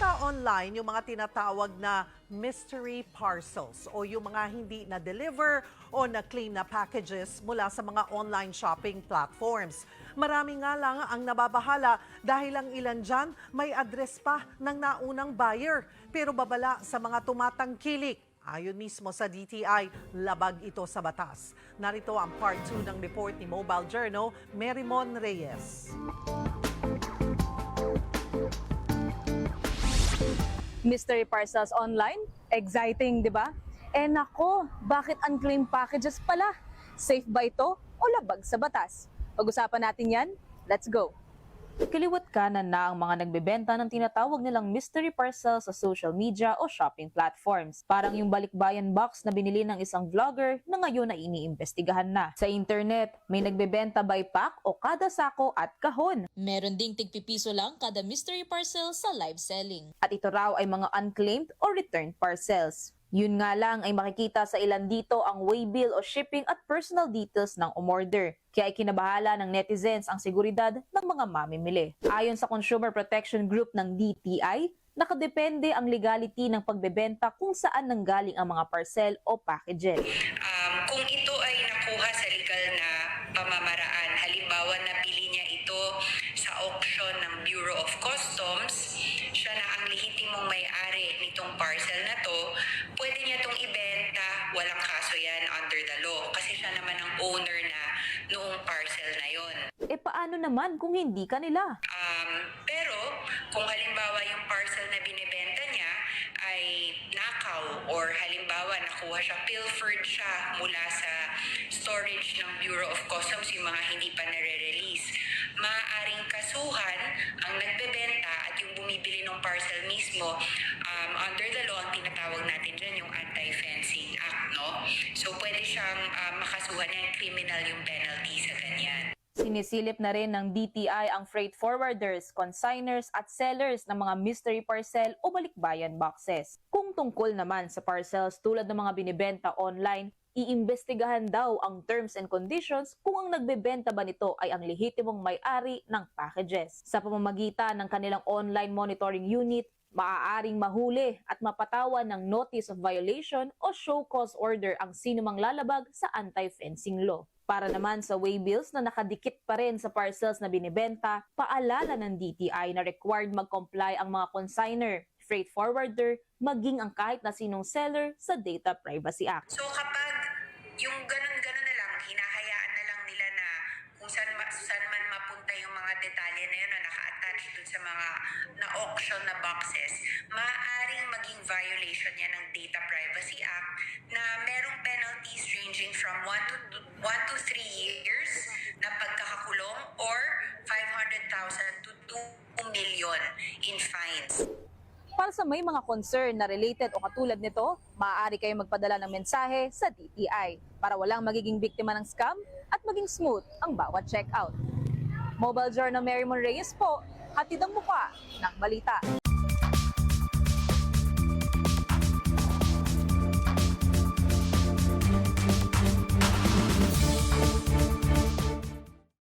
Binibenta online yung mga tinatawag na mystery parcels o yung mga hindi na-deliver o na-claim na packages mula sa mga online shopping platforms. Marami nga lang ang nababahala dahil ang ilan dyan may address pa ng naunang buyer pero babala sa mga tumatangkilik. Ayon mismo sa DTI, labag ito sa batas. Narito ang part 2 ng report ni Mobile Journal, Merimon Reyes. Mystery parcels online. Exciting, di ba? Eh nako, bakit unclaimed packages pala? Safe ba ito o labag sa batas? Pag-usapan natin yan. Let's go! Kaliwat kanan na ang mga nagbebenta ng tinatawag nilang mystery parcels sa social media o shopping platforms. Parang yung balikbayan box na binili ng isang vlogger na ngayon ay iniimbestigahan na. Sa internet, may nagbebenta by pack o kada sako at kahon. Meron ding tigpipiso lang kada mystery parcel sa live selling. at ito raw ay mga unclaimed or returned parcels. Yun nga lang ay makikita sa ilan dito ang waybill o shipping at personal details ng umorder. Kaya ay kinabahala ng netizens ang seguridad ng mga mamimili. Ayon sa Consumer Protection Group ng DTI, nakadepende ang legality ng pagbebenta kung saan nanggaling ang mga parcel o packages. um, kung ito ay nakuha sa legal na pamamaraan, halimbawa nabili niya ito sa auction ng Bureau of na lehitimong may-ari nitong parcel na to, pwede niya itong ibenta, walang kaso yan under the law, kasi siya naman ang owner na noong parcel na yon. E paano naman kung hindi kanila? Um, pero kung halimbawa yung parcel na binibenta niya ay nakaw or halimbawa nakuha siya, pilfered siya mula sa storage ng Bureau of Customs, yung mga hindi pa nare-release, maaaring kasuhan ang nagbebenta bumibili ng parcel mismo um, under the law, ang tinatawag natin dyan yung Anti-Fencing Act, no? So pwede siyang um, makasuhan niya, criminal yung penalty sa ganyan. Sinisilip na rin ng DTI ang freight forwarders, consigners at sellers ng mga mystery parcel o balikbayan boxes. Kung tungkol naman sa parcels tulad ng mga binibenta online, iimbestigahan daw ang terms and conditions kung ang nagbebenta ba nito ay ang lehitimong may-ari ng packages. Sa pamamagitan ng kanilang online monitoring unit, maaaring mahuli at mapatawan ng notice of violation o show cause order ang sinumang lalabag sa anti-fencing law. Para naman sa waybills na nakadikit pa rin sa parcels na binibenta, paalala ng DTI na required mag-comply ang mga consigner, freight forwarder, maging ang kahit na sinong seller sa Data Privacy Act. So kapag yung ganun-ganun na lang, hinahayaan na lang nila na kung saan, ma- saan man mapunta yung mga detalye na yun na naka-attach dun sa mga na-auction na boxes, maaaring maging violation yan ng Data Privacy Act na merong penalties ranging from 1 to 1 to 3 years na pagkakakulong or 500,000 to 2 million in fines. Para sa may mga concern na related o katulad nito, maaari kayong magpadala ng mensahe sa DTI para walang magiging biktima ng scam at maging smooth ang bawat checkout. Mobile Journal Mary Mon Reyes po, hatid ang mukha ng balita.